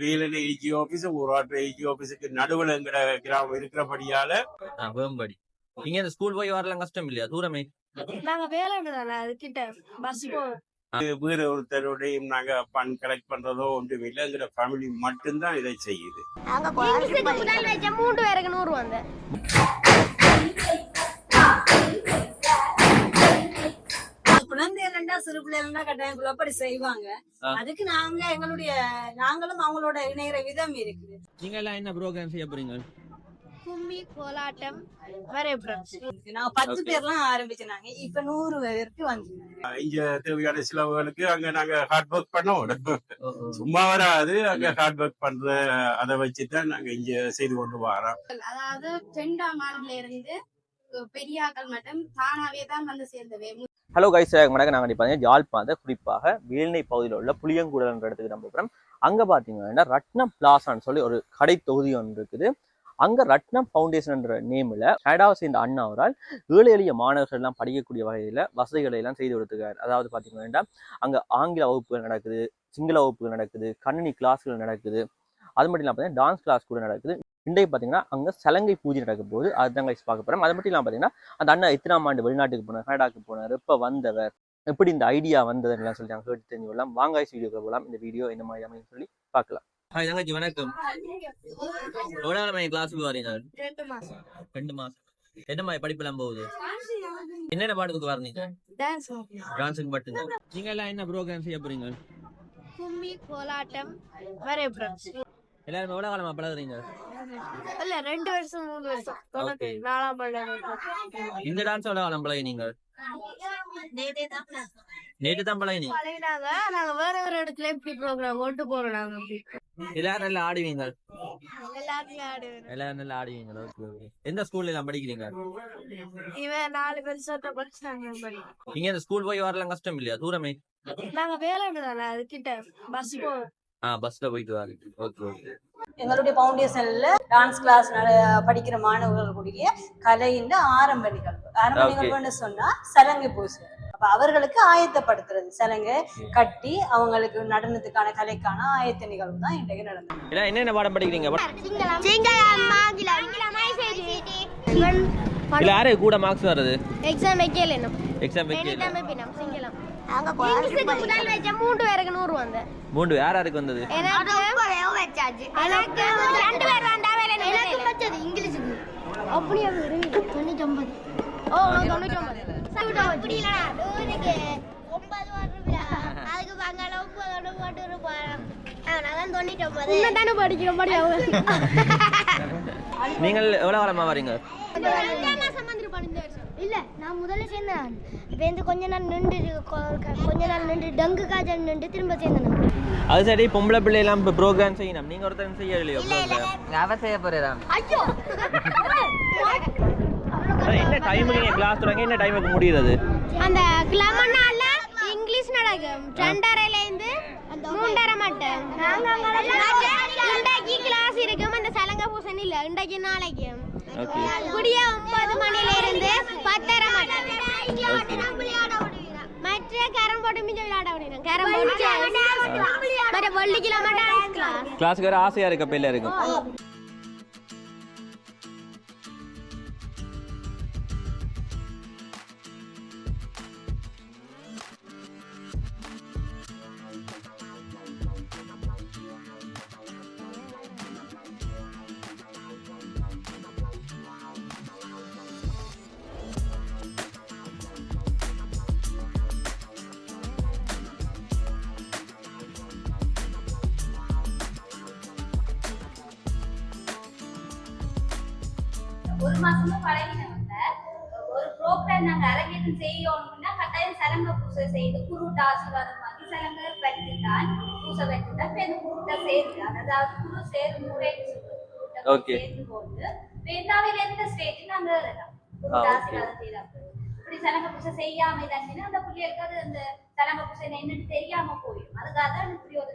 Velanai AG office ஊராட்டு AG ஆபீஸுக்கு நடுவில் கிராமம் இருக்கிறபடியால வேம்படி. இங்க இந்த ஸ்கூல் போய் வரலாம் கஷ்டம் இல்லையா? தூரமே. நாங்க வேலை தானே அது கிட்ட பஸ் வேறு ஒருத்தருடையும் நாங்க பண் கலெக்ட் பண்றதோ ஒன்றும் இல்லை எங்கட ஃபேமிலி மட்டும்தான் இதை செய்யுது. மூன்று பேருக்கு நூறு வந்து குழந்தைகள்னா சிறு பிள்ளைகள்னா கட்டாயம் குழப்படி செய்வாங்க. அதுக்கு நாங்க எங்களுடைய நாங்களும் அவங்களோட இணையிற விதம் இருக்குது. நீங்க எல்லாம் என்ன ப்ரோக்ராம் செய்ய போறீங்க? கும்மி கோலாட்டம் நாங்க பத்து. பேர்லாம் ஆரம்பிச்சினாங்க இப்ப நூறு பேருக்கு வந்து இங்க தேவையான செலவுகளுக்கு அங்க நாங்க ஹார்ட் ஒர்க் பண்ணோம். சும்மா வராது அங்க ஹார்ட் ஒர்க் பண்ற அதை வச்சுதான் நாங்க இங்க செய்து கொண்டு வரோம். அதாவது ரெண்டாம் ஆண்டுல இருந்து பெரியாக்கள் மட்டும் தானாவே தான் வந்து சேர்ந்தவே ஹலோ கைஸ் வணக்கம். நாங்கள் பார்த்தீங்கன்னா யாழ்ப்பாணத்தை குறிப்பாக வேல்னை பகுதியில் உள்ள புளியங்குடல்ன்ற இடத்துக்கு நம்ம போகிறோம் அங்கே பார்த்தீங்கன்னா ரத்னம் பிளாசான்னு சொல்லி ஒரு கடை தொகுதி ஒன்று இருக்குது. அங்கே ரத்னம் ஃபவுண்டேஷன்ன்ற நேமில் கனடாவை சேர்ந்த அண்ணா அவரால் ஏழை எளிய மாணவர்கள் எல்லாம் படிக்கக்கூடிய வகையில் வசதிகளை எல்லாம் செய்து கொடுத்துருக்காரு. அதாவது பார்த்தீங்கன்னா அங்கே ஆங்கில வகுப்புகள் நடக்குது சிங்கள வகுப்புகள் நடக்குது கணினி கிளாஸ்கள் நடக்குது. அது மட்டும் இல்லாமல் பார்த்தீங்கன்னா டான்ஸ் கிளாஸ் கூட நடக்குது. இன்றைக்கு பார்த்தீங்கன்னா அங்கே சலங்கை பூஜை நடக்க போகுது அதுதான் கைஸ் பார்க்க போகிறோம் அது மட்டும் இல்லாமல் பார்த்தீங்கன்னா அந்த அண்ணா எத்தனாம் ஆண்டு வெளிநாட்டுக்கு போனார் கனடாக்கு போனார் எப்போ வந்தவர் எப்படி இந்த ஐடியா வந்ததுன்னு சொல்லி நாங்கள் கேட்டு தெரிஞ்சு கொள்ளலாம் வாங்க வீடியோக்கு போகலாம். இந்த வீடியோ என்ன மாதிரி அமையும் சொல்லி பார்க்கலாம். ஹாய் தங்கச்சி வணக்கம். எவ்வளோ கிளாஸுக்கு வரீங்க ரெண்டு மாசம். ரெண்டு மாசம். என்ன மாதிரி படிப்பெல்லாம் போகுது? என்னென்ன பாடத்துக்கு வரீங்க டான்ஸ் டான்ஸுக்கு மட்டும் நீங்க எல்லாம் என்ன ப்ரோக்ராம் செய்ய போறீங்க? கும்மி கோலாட்டம் வரைபடம் எல்லாரும் எவ்வளோ காலமா பழகுறீங்க. இல்ல ரெண்டு வருஷம் மூணு வருஷம். நாலாம் ஆண்டு இந்த டான்ஸ் எவ்வளோ காலம் பழகினீங்க? நேற்று தான் பழகினீங்க? பழகினாங்க. நாங்க வேற வேற இடத்துல இப்படி ப்ரோக்ராம் கொண்டு போறோம் நாங்க எல்லாரும் நல்லா ஆடுவீங்க? எல்லாரும் நல்லா ஆடுவீங்க. எந்த ஸ்கூல்ல எல்லாம் படிக்கிறீங்க? இவன் நாலு பேர் சொத்த படிச்சாங்க படி நீங்க இந்த ஸ்கூல் போய் வரலாம் கஷ்டம் இல்லையா? தூரமே. நாங்க வேலை தானே அது கிட்ட பஸ் போகும் ஆ பஸ்ல போயிட்டு வரீங்க ஓகே ஓகே எங்களுடைய ஃபவுண்டேஷன்ல டான்ஸ் கிளாஸ் படிக்கிற மாணவர்களுடைய கலையின் ஆரம்ப நிகழ்வு ஆரம்ப. நிகழ்வுன்னு சொன்னா சலங்கை பூசை அப்ப அவர்களுக்கு ஆயத்தப்படுத்துறது. சலங்கை கட்டி அவங்களுக்கு நடனத்துக்கான கலைக்கான ஆயத்த நிகழ்வு தான் இன்றைக்கு நடந்தது. என்னென்ன பாடம் படிக்கிறீங்க? சிங்களம். ஆங்கிலம் இல்ல யாரு கூட மார்க்ஸ் வருது எக்ஸாம் வைக்கல எக்ஸாம் வைக்க மூன்று பேருக்கு நூறு வந்து மூன்று யார் யாருக்கு வந்தது? எனக்கு எனக்கு ரெண்டு பேர் வந்தா வேலை எனக்கு வச்சது இங்கிலீஷுக்கு. அப்படியே தொண்ணூத்தி ஒன்பது ஓ தொண்ணூத்தி ஒன்பது அப்படி வரும்ல அதுக்கு பங்காள ஒன்பது போட்டு இருப்பாங்க அதான் தொண்ணூத்தி ஒன்பது. இன்னும் தானே படிக்கிற மாதிரி நீங்கள் எவ்வளவு காலமா வரீங்க? இல்ல நான் முதல்ல சேர்ந்தேன். இப்போ வந்து கொஞ்ச நாள் நின்று கொஞ்ச நாள் நின்று டங்கு காய்ச்சல் நின்று திரும்ப சேர்ந்தேன் அது சரி பொம்பளை பிள்ளை எல்லாம் இப்போ ப்ரோக்ராம் செய்யணும். நீங்க ஒருத்தர் செய்யலையோ ப்ரோக்ராம் அவ செய்ய போறேன். ஐயோ! என்ன டைமுக்கு கிளாஸ் தொடங்க என்ன டைமுக்கு முடியுறது அந்த கிளமனால இங்கிலீஷ் நடக்கும் ரெண்டரைல இருந்து மூன்றரை மட்டும். இன்றைக்கு கிளாஸ் இருக்கும். அந்த சலங்க பூசணி இல்ல. இன்றைக்கு நாளைக்கு. குடிய ஒன்பது மணில இருந்து பத்தரை மட்டும். மற்ற கேரம் போட்டு மிஞ்ச விளையாட கேரம் போட்டு மற்ற வெள்ளிக்கிழமை டான்ஸ் கிளாஸ் கிளாஸுக்கு வேற ஆசையா இருக்க பிள்ளை இருக்கும். ஒரு மாசமா பழகினவங்க ஒரு ப்ரோக்ராம் நாங்க அரங்கேற்றம் செய்யணும்னா கட்டாயம் சலங்க பூசை செய்து குருட்டு ஆசீர்வாதம் வாங்கி சலங்க பெற்றுதான் பூசை பெற்றுதான் இப்ப இந்த குருட்டை சேர்த்து அதாவது குரு சேரும் குருட்டை Okay. சேர்த்து போட்டு வேண்டாவில எந்த ஸ்டேஜ் நாங்க குருட்டு okay. ஆசீர்வாதம் செய்தா போதும். இப்படி சலங்க பூசை செய்யாம இதாச்சுன்னா அந்த பிள்ளைகளுக்கு அது அந்த சலங்க பூசை என்னன்னு தெரியாம போயிடும் அதுக்காக தான் இப்படி ஒரு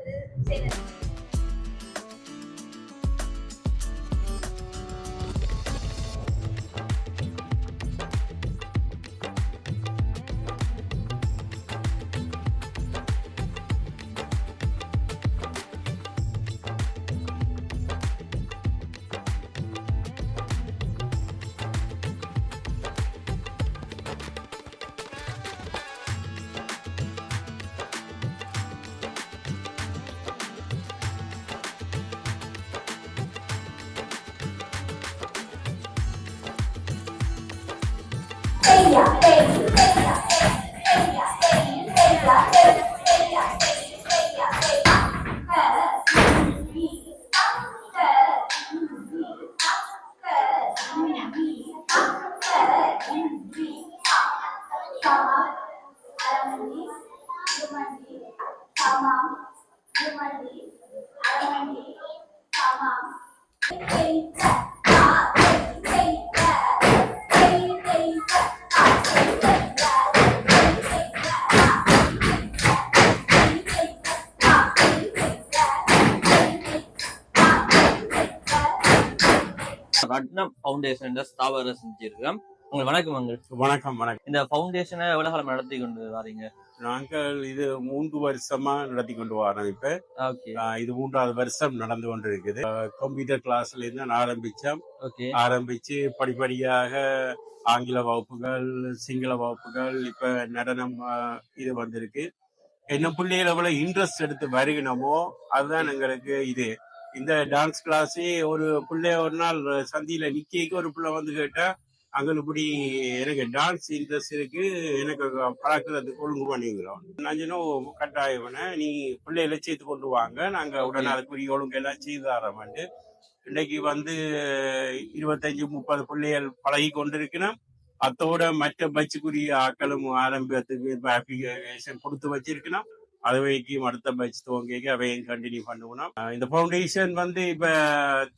இது செய்யறது ரத்னம் ஃபவுண்டேஷன் ஸ்தாபகரை செஞ்சிருக்கோம் உங்களுக்கு வணக்கம் அங்க வணக்கம் வணக்கம். இந்த ஃபவுண்டேஷனை எவ்வளவு காலம் நடத்தி கொண்டு வரீங்க? நாங்கள் இது மூன்று வருஷமா நடத்தி கொண்டு வரோம் இப்ப. இது மூன்றாவது வருஷம் நடந்து கொண்டு இருக்குது கம்ப்யூட்டர் கிளாஸ்ல இருந்து நான் ஆரம்பிச்சோம். ஓகே. ஆரம்பிச்சு படிப்படியாக ஆங்கில வகுப்புகள் சிங்கள வகுப்புகள் இப்ப நடனம் இது வந்திருக்கு. என்ன பிள்ளைகள் எவ்வளவு இன்ட்ரெஸ்ட் எடுத்து வருகினமோ அதுதான் எங்களுக்கு இது. இந்த டான்ஸ் கிளாஸே ஒரு பிள்ளை ஒரு நாள் சந்தியில நிக்க ஒரு பிள்ளை வந்து கேட்டா அங்க இப்படி எனக்கு டான்ஸ் இன்ட்ரெஸ்ட் இருக்கு எனக்கு பழக்கிறதுக்கு ஒழுங்கு பண்ணிக்கிறோம். நான் சொன்னோம் கட்டாயம் நீ பிள்ளைகளை சேர்த்து கொண்டு வாங்க நாங்க உடனே அதுக்குரிய ஒழுங்கு எல்லாம் செய்து தரோம்ட்டு இன்னைக்கு வந்து இருபத்தஞ்சு முப்பது பிள்ளைகள் பழகி கொண்டிருக்கணும். அத்தோட மற்ற பட்சுக்குரிய ஆக்களும் ஆரம்பத்துக்கு கொடுத்து வச்சிருக்கணும். அது வைக்கும் அடுத்த பட்ச் துவங்க அவையும் கண்டினியூ பண்ணுவோம் இந்த ஃபவுண்டேஷன் வந்து இப்ப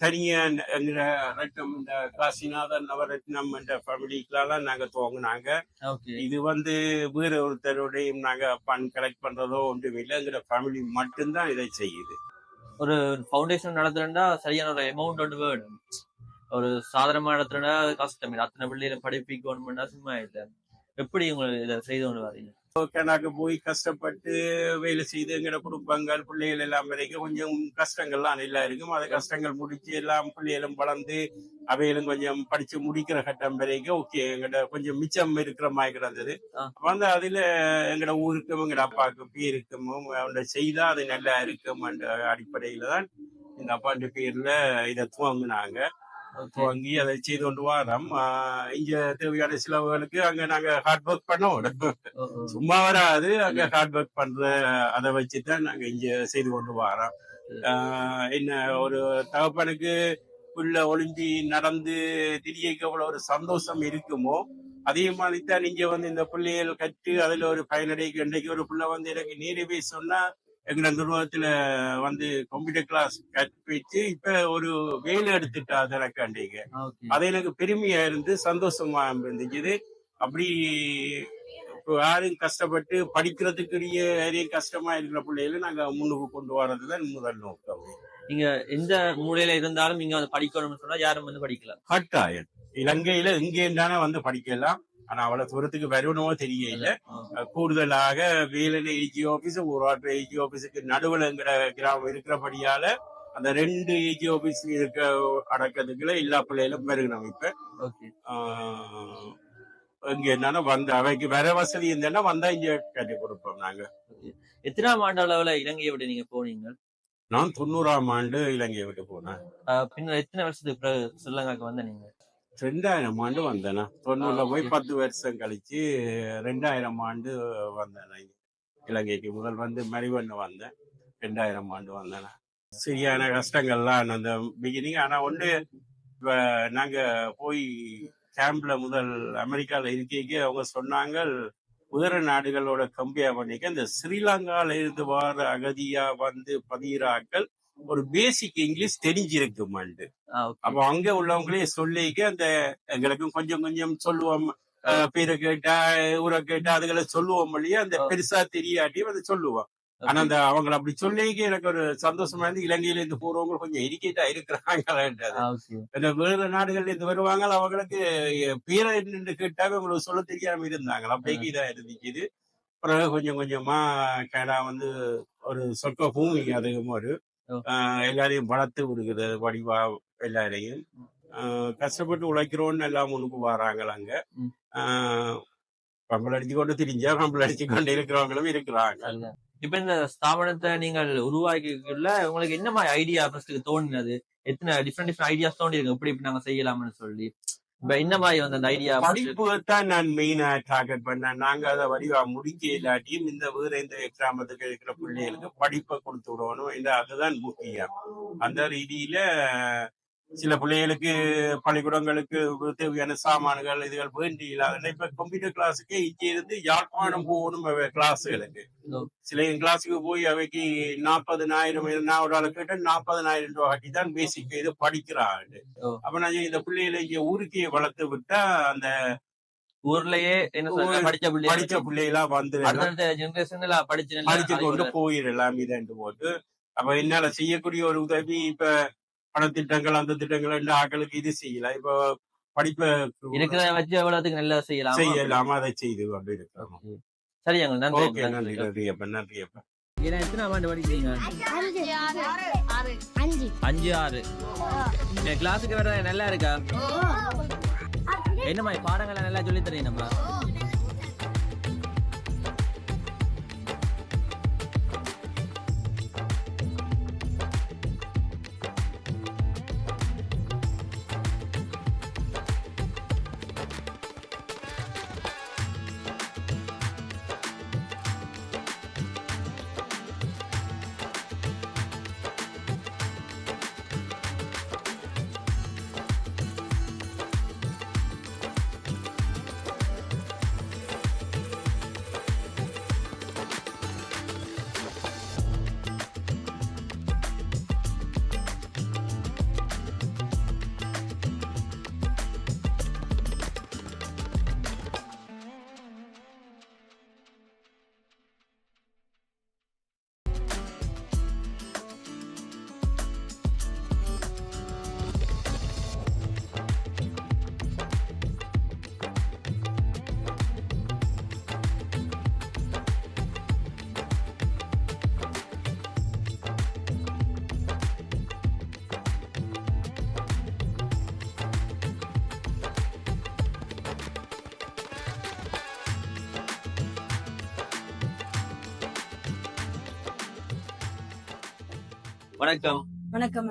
தனியா எங்கிற ரட்னம் இந்த காசிநாதன் நவரத்னம் என்ற ஃபேமிலிக்கெல்லாம் நாங்க துவங்கினாங்க. இது வந்து வேற ஒருத்தருடையும் நாங்க பண் கலெக்ட் பண்றதோ ஒன்றும் இல்லைங்கிற ஃபேமிலி மட்டும்தான் இதை செய்யுது. ஒரு ஃபவுண்டேஷன் நடத்துறா சரியான ஒரு அமௌண்ட் ஒன்று வேணும். ஒரு சாதாரணமா நடத்துறா அது கஷ்டம் இல்லை அத்தனை பிள்ளைகளை படிப்பிக்கணும்னா சும்மா இல்லை. எப்படி உங்களுக்கு இதை செய்து கொண்டு வரீங்க கணக்கு போய் கஷ்டப்பட்டு வேலை செய்து எங்கட குடும்பங்கள் பிள்ளைகள் எல்லாம் வரைக்கும் கொஞ்சம் கஷ்டங்கள்லாம் எல்லாம் இருக்கும். அது கஷ்டங்கள் முடிச்சு எல்லாம் பிள்ளைகளும் வளர்ந்து அவைகளும் கொஞ்சம் படிச்சு முடிக்கிற கட்டம் வரைக்கும் ஓகே எங்கட கொஞ்சம் மிச்சம் இருக்கிற மாதிரி கிடந்தது. வந்து அதுல எங்கட ஊருக்கும் எங்கட அப்பாவுக்கும் பேருக்கும் அவனோட செய்தா அது நல்லா இருக்கும் என்ற அடிப்படையில தான் இந்த அப்பாண்ட பேர்ல இதை துவங்கினாங்க. துவங்கி அதை செய்து கொண்டு வரோம் இங்க தேவையான செலவுகளுக்கு அங்க நாங்க ஹார்ட் ஒர்க் பண்ணோம் சும்மா வராது. அங்க ஹார்ட் ஒர்க் பண்ற அதை வச்சுதான் நாங்க இங்க செய்து கொண்டு வரோம். ஆஹ் என்ன ஒரு தகப்பனுக்கு உள்ள ஒளிஞ்சி நடந்து திரியக்கு அவ்வளவு ஒரு சந்தோஷம் இருக்குமோ அதே மாதிரி தான் நீங்க வந்து இந்த பிள்ளைகள் கற்று அதுல ஒரு பயனடைக்கு இன்றைக்கு ஒரு பிள்ளை வந்து எனக்கு நேரவே சொன்னா எங்க நிறுவனத்துல வந்து கம்ப்யூட்டர் கிளாஸ் கற்பிச்சு இப்ப ஒரு வேலை எடுத்துட்டா அதனக்காண்டிங்க ஓகே. அது எனக்கு பெருமையா இருந்து சந்தோஷமா இருந்துச்சு. அப்படி இப்போ யாரும் கஷ்டப்பட்டு படிக்கிறதுக்குரிய யாரையும் கஷ்டமா இருக்கிற பிள்ளைகளை நாங்க முன்னுக்கு கொண்டு வர்றதுதான் முதல் நோக்கம். நீங்க எந்த மூலையில இருந்தாலும் நீங்க வந்து படிக்கணும்னு சொன்னா யாரும் வந்து படிக்கலாம் கட்டாயம். இலங்கையில எங்கேயும் தானே வந்து படிக்கலாம். ஆனா அவ்வளவு தூரத்துக்கு வரணுமோ தெரியல. கூடுதலாக வேலனை ஏஜி ஆபீஸ் ஊராட்சி ஏஜி ஆபீஸுக்கு நடுவுலங்கிற கிராமம் இருக்கிறபடியால அந்த ரெண்டு ஏஜி ஆபீஸ் இருக்க அடக்கத்துக்குள்ள எல்லா பிள்ளைகளும் வருகிறோம் இப்ப. இங்க என்னன்னா வந்து அவைக்கு வர வசதி இருந்தேன்னா வந்தா இங்க கட்டி கொடுப்போம் நாங்க. எத்தனாம் ஆண்டு அளவுல இலங்கையை விட்டு நீங்க போனீங்க? நான் தொண்ணூறாம் ஆண்டு இலங்கையை விட்டு போனேன். பின்னர் எத்தனை வருஷத்துக்கு பிறகு ஸ்ரீலங்காக்கு வந்த நீங்க? ரெண்டாயிரம் ஆண்டு வந்தேனா தொண்ணூறுல போய் பத்து வருஷம் கழிச்சு ரெண்டாயிரம் ஆண்டு வந்தேன். இலங்கைக்கு முதல் வந்து மறிவண்ணு வந்தேன். ரெண்டாயிரம் ஆண்டு வந்தேன் சரியான கஷ்டங்கள்லாம் அந்த பிகினிங் ஆனா ஒன்று இப்ப நாங்க போய் கேம்ப்ல முதல் அமெரிக்கால இருக்கைக்கு அவங்க சொன்னாங்க உதர நாடுகளோட கம்பேர் பண்ணிக்க இந்த ஸ்ரீலங்கால இருந்து வர அகதியா வந்து பதிகிறாக்கள் ஒரு பேசிக் இங்கிலீஷ் ஓகே அப்ப அங்க உள்ளவங்களே சொல்லிக்க அந்த எங்களுக்கும் கொஞ்சம் கொஞ்சம் சொல்லுவோம். பேரை கேட்டா ஊரை கேட்டா அதுகளை சொல்லுவோம் இல்லையா? அந்த பெருசா தெரியாட்டியும் அதை சொல்லுவோம். ஆனா அந்த அவங்க அப்படி சொல்லிக்க எனக்கு ஒரு சந்தோஷமா இருந்து இலங்கையில இருந்து போறவங்க கொஞ்சம் ஆஹ் ஓகே இந்த வேறு நாடுகள்ல இருந்து வருவாங்க அவங்களுக்கு பேரை என்னன்னு கேட்டாவே உங்களுக்கு சொல்ல தெரியாம இருந்தாங்க அப்படியே இதா இருந்துச்சு பிறகு கொஞ்சம் கொஞ்சமா கனடா வந்து ஒரு சொற்க பூமி அதுவும் ஒரு எல்லாரையும் வளர்த்து விடுகிறது வடிவா எல்லாரையும். கஷ்டப்பட்டு உழைக்கிறோன்னு எல்லாம் முன்னுக்கு வராங்க அங்க பம்பல் அடிச்சு கொண்டு திரிஞ்சா பம்பல் அடிச்சு கொண்டு இருக்கிறவங்களும் இருக்கிறாங்க. இப்ப இந்த ஸ்தாபனத்தை நீங்கள் உருவாக்கிக்குள்ள உங்களுக்கு என்ன மாதிரி ஐடியா ஃபர்ஸ்ட் தோணினது எத்தனை டிஃப்ரெண்ட் டிஃப்ரெண்ட் ஐடியாஸ் தோணி இருக்கு எப்படி இப்படி நாங்க செய்யலாம்னு சொல்லி. இப்ப என்ன மாதிரி வந்து அந்த ஐடியா படிப்பு தான் நான் மெயினா டார்கெட் பண்ணேன். நாங்க அதை வடிவா முடிக்க இல்லாட்டியும் இந்த வேற இந்த கிராமத்துக்கு இருக்கிற பிள்ளைகளுக்கு படிப்பை கொடுத்து விடணும். இந்த அதுதான் முக்கியம். அந்த ரீதியில சில பிள்ளைகளுக்கு பள்ளிக்கூடங்களுக்கு தேவையான சாமான்கள் இதுகள் வேண்டி இல்லாத இப்ப கம்ப்யூட்டர் கிளாஸுக்கு இங்க இருந்து யாழ்ப்பாணம் போகணும் அவ கிளாஸுகளுக்கு. சில கிளாஸுக்கு போய் அவைக்கு நாற்பதனாயிரம் நான் ஒரு ஆளை கேட்டேன் நாற்பதனாயிரம் ரூபாய் கட்டி தான் பேசிக் இது படிக்கிறாங்க. அப்ப நான் இந்த பிள்ளைகளை இங்க ஊருக்கே வளர்த்து விட்டா அந்த ஊர்லயே என்ன படிச்ச பிள்ளை படிச்ச பிள்ளைகளா வந்து ஜெனரேஷன்ல படிச்சு படிச்சு கொண்டு போயிடலாம் இதன்று போட்டு. அப்ப என்னால செய்யக்கூடிய ஒரு உதவி இப்ப பணத்திட்டங்கள் அந்த திட்டங்கள் ரெண்டு ஆக்களுக்கு இது செய்யலாம் இப்ப படிப்பை இருக்கிறத வச்சு எவ்வளவுக்கு நல்லா செய்யலாம்? செய்யலாமா? அதை செய்து கொண்டு இருக்கிறோம். சரி எங்க நன்றி ஓகே நன்றி நன்றி அப்ப நன்றி அப்ப ஏன்னா எத்தனை ஆண்டு படிக்கிறீங்க? அஞ்சு ஆறு. கிளாஸுக்கு வர நல்லா இருக்கா? என்ன மாதிரி பாடங்களை நல்லா சொல்லி தரீங்க நம்ம வணக்கம். வணக்கம்.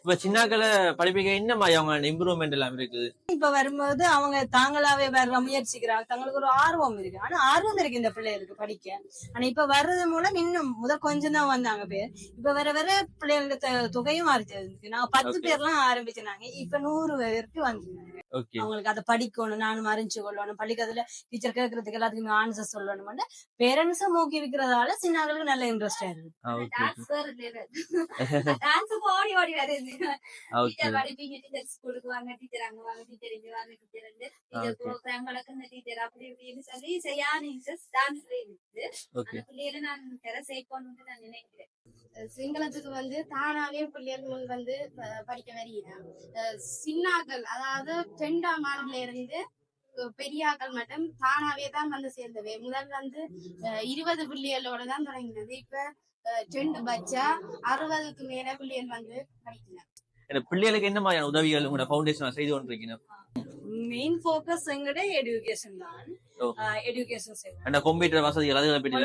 இப்ப சின்னாக்களை படிப்பிக்க என்ன மாதிரி அவங்க இம்ப்ரூவ்மெண்ட் எல்லாம் இருக்குது. இப்ப வரும்போது அவங்க தாங்களாவே வர முயற்சிக்கிறாங்க. தங்களுக்கு ஒரு ஆர்வம் இருக்கு. ஆனா ஆர்வம் இருக்கு இந்த பிள்ளைகளுக்கு படிக்க. ஆனா இப்ப வர்றது மூலம் இன்னும் முதல் கொஞ்சம் தான் வந்தாங்க பேர். இப்ப வர வர பிள்ளைகளுக்கு தொகையும் மாறிச்சு நாங்க பத்து Okay. பேர்லாம் ஆரம்பிச்சினாங்க இப்ப நூறு பேருக்கு வந்து ஓகே அவங்களுக்கு அதை படிக்கணும் நானும் அறிஞ்சு கொள்ளணும் பள்ளிக்கத்துல டீச்சர் கேட்கறதுக்கு எல்லாத்துக்குமே ஆன்சர் சொல்லணும் பேரண்ட்ஸும் ஊக்குவிக்கிறதால சின்னாங்களுக்கு நல்ல இன்ட்ரெஸ்ட் இருக்கு. ப்ரோக்ராம் வளர்க்குற டீச்சர் அப்படி இப்படின்னு சொல்லி செய்யான இன்ட்ரெஸ்ட் டான்ஸ்ல அந்த பிள்ளைகளை நான் சேர்க்கணும்னு நான் நினைக்கிறேன் சிங்களத்துக்கு வந்து தானாவே பிள்ளைகள் முன் வந்து படிக்க வருகிறாங்க அஹ் சின்னாக்கள் அதாவது ரெண்டாம் ஆண்டுல இருந்து பெரியாக்கள் மட்டும் தானாவே தான் வந்து சேர்ந்தவை முதல் வந்து இருபது பிள்ளைகளோட தான் தொடங்கினது இப்ப ரெண்டு பச்சா அறுபதுக்கு மேல பிள்ளைகள் வந்து படிக்கிறாங்க பிள்ளைகளுக்கு என்ன மாதிரியான உதவிகள் உங்களோட ஃபவுண்டேஷன் செய்து கொண்டிருக்கீங்க மெயின் ஃபோக்கஸ் எங்கட எடுகேஷன் தான். செய்வோம் அந்த கம்ப்யூட்டர் வசதிகள் அதுகளை பற்றி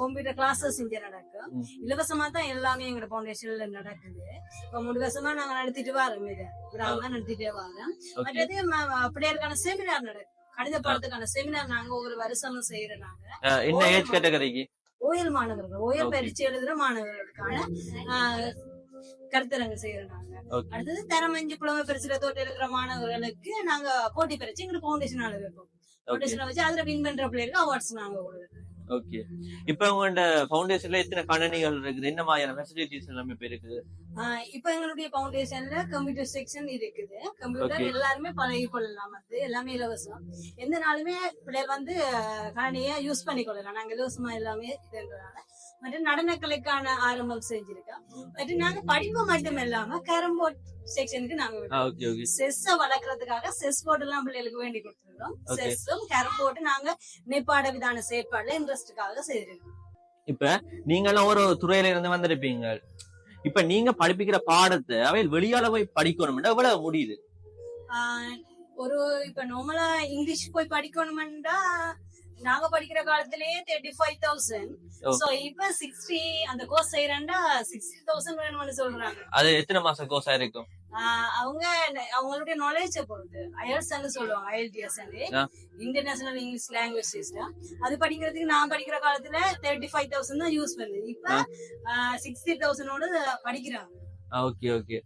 கம்ப்யூட்டர் கிளாஸஸ் இங்க நடக்கும். இலவசமா தான் எல்லாமே எங்க ஃபவுண்டேஷன்ல நடக்குது. இப்ப மூணு வருஷமா நாங்க நடத்திட்டு வரோம் இதை. விடாம நடத்திட்டே வரோம். மற்றது பிள்ளைகளுக்கான செமினார் நடக்கும் கணித பாடத்துக்கான செமினார் நாங்க ஒவ்வொரு வருஷமும் செய்யறோம் நாங்க. என்ன ஏஜ் கேட்டகரிக்கு ஓயல் மாணவர்கள். ஓயல். பரீட்சை எழுதுற மாணவர்களுக்கான கருத்தரங்கு செய்யறோம் நாங்க அடுத்தது தரமஞ்சு புலமை பரிசுல தோட்ட இருக்கிற மாணவர்களுக்கு நாங்க போட்டி பரிச்சு எங்களுக்கு ஃபவுண்டேஷன் வைப்போம் ஓகே. ஃபவுண்டேஷன் வச்சு அதுல வின் பண்ற பிள்ளைகளுக்கு அவார்ட்ஸ் நாங்க கொடுக்குறோம். ஓகே. இப்ப உங்களோட ஃபவுண்டேஷன்ல எத்தனை கணனிகள் இருக்குது? என்ன மாதிரியான ஃபெசிலிட்டிஸ் எல்லாமே இப்ப இருக்குது? இப்ப எங்களுடைய ஃபவுண்டேஷன்ல கம்ப்யூட்டர் செக்ஷன் இருக்குது. கம்ப்யூட்டர். எல்லாருமே பழகி கொள்ளலாம் அது. எல்லாமே இலவசம். எந்த நாளுமே பிள்ளைகள் வந்து கணினியை யூஸ் பண்ணி கொள்ளலாம் நாங்க இலவசமா எல்லாமே இதுன்றதால மற்றும் நடனக்கலைக்கான ஆரம்பம் செஞ்சிருக்கோம். மற்றும் நாங்க படிப்பு மட்டும் இல்லாம கேரம் போர்ட் செக்ஷனுக்கு நாங்க செஸ்ஸ வளர்க்கறதுக்காக செஸ் போர்டு எல்லாம் பிள்ளைகளுக்கு வேண்டி கொடுத்துருக்கோம். செஸ்ஸும் கேரம் போர்டு நாங்க நிப்பாட விதான செயற்பாடுல இன்ட்ரெஸ்டுக்காக செய்திருக்கோம். இப்ப நீங்கெல்லாம் ஒரு துறையில இருந்து வந்திருப்பீங்க. இப்ப நீங்க படிப்பிக்கிற பாடத்தை அவை வெளியால போய் படிக்கணும்னா எவ்வளவு முடியுது? ஒரு இப்ப நார்மலா இங்கிலீஷ் போய் படிக்கணும்னா நாங்க படிக்கிற காலத்திலேயே தேர்ட்டி ஃபைவ் தௌசண்ட். சோ இப்ப சிக்ஸ்டி அந்த கோர்ஸ் செய்யறேன்டா சிக்ஸ்டி தௌசண்ட் வேணும்னு சொல்றாங்க. அது எத்தனை மாசம் கோர்ஸா இருக்கும்? அவங்க அவங்களுடைய நாலேஜ் பொறுத்து ஐஎல்ஸ் சொல்லுவாங்க IELTS. International English language system அது படிக்கிறதுக்கு நான் படிக்கிற காலத்துல தேர்ட்டி ஃபைவ் தௌசண்ட் தான் யூஸ் பண்ணுது இப்ப சிக்ஸ்டி தௌசண்டோட படிக்கிறாங்க. ஓகே ஓகே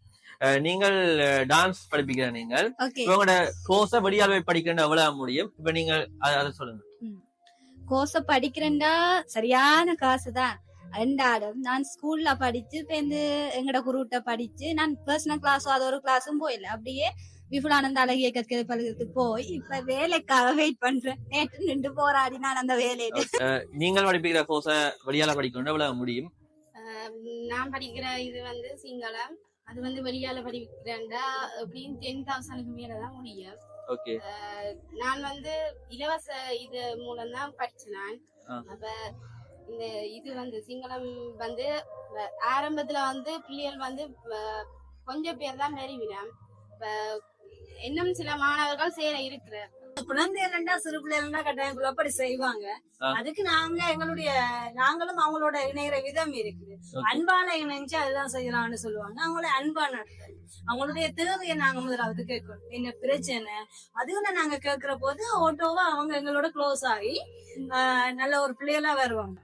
நீங்கள் டான்ஸ் படிப்பிக்கிற நீங்கள்? ஓகே உங்களோட கோர்ஸை வெளியால் போய் படிக்கணும் எவ்வளவு முடியும்? இப்ப நீங்கள் அத- அதை சொல்லுங்க. கோர்ஸ படிக்கிறேன்டா சரியான காசு தான். ரெண்டாலும் நான் ஸ்கூல்ல படிச்சு பேருந்து எங்கட குருட்ட படிச்சு நான் பர்சனல் கிளாஸோ அது ஒரு கிளாஸும் போயில. அப்படியே விபுலானந்த அழகிய கற்கிற பள்ளிகளுக்கு போய் இப்ப வேலைக்காக வெயிட் பண்றேன். நேற்று நின்று போராடி நான் அந்த வேலையில. நீங்கள் படிப்பிக்கிற கோர்ஸை வெளியால படிக்கணும் எவ்வளவு முடியும்? நான் படிக்கிற இது வந்து சிங்களம். அது வந்து வெளியால படிக்கிறேன்டா எப்படியும் டென் தௌசண்ட்க்கு மேலதான் முடியும். ஓகே நான் வந்து இலவச இது மூலம் தான் படிச்சேன். அப்ப இந்த இது வந்து சிங்களம் வந்து ஆரம்பத்துல வந்து பிள்ளைகள் வந்து கொஞ்சம் பேர் தான் மெருவினோம் இப்ப இன்னும் சில மாணவர்கள் சேர இருக்கிற குழந்தைகள்டா சிறு பிள்ளைகள்னா கட்டாயம் குழப்படி செய்வாங்க. அதுக்கு நாங்க எங்களுடைய நாங்களும் அவங்களோட இணைகிற விதம் இருக்குது. அன்பால இணைஞ்சு அதுதான் செய்யலாம்னு சொல்லுவாங்க. அவங்கள அன்பா நடத்தல் அவங்களுடைய தேவையை நாங்க முதலாவது கேட்கணும். என்ன பிரச்சனை? அதுகளை நாங்க கேட்கிற போது ஓட்டோவா அவங்க எங்களோட க்ளோஸ் ஆகி ஆஹ் நல்ல ஒரு பிள்ளைகளா வருவாங்க.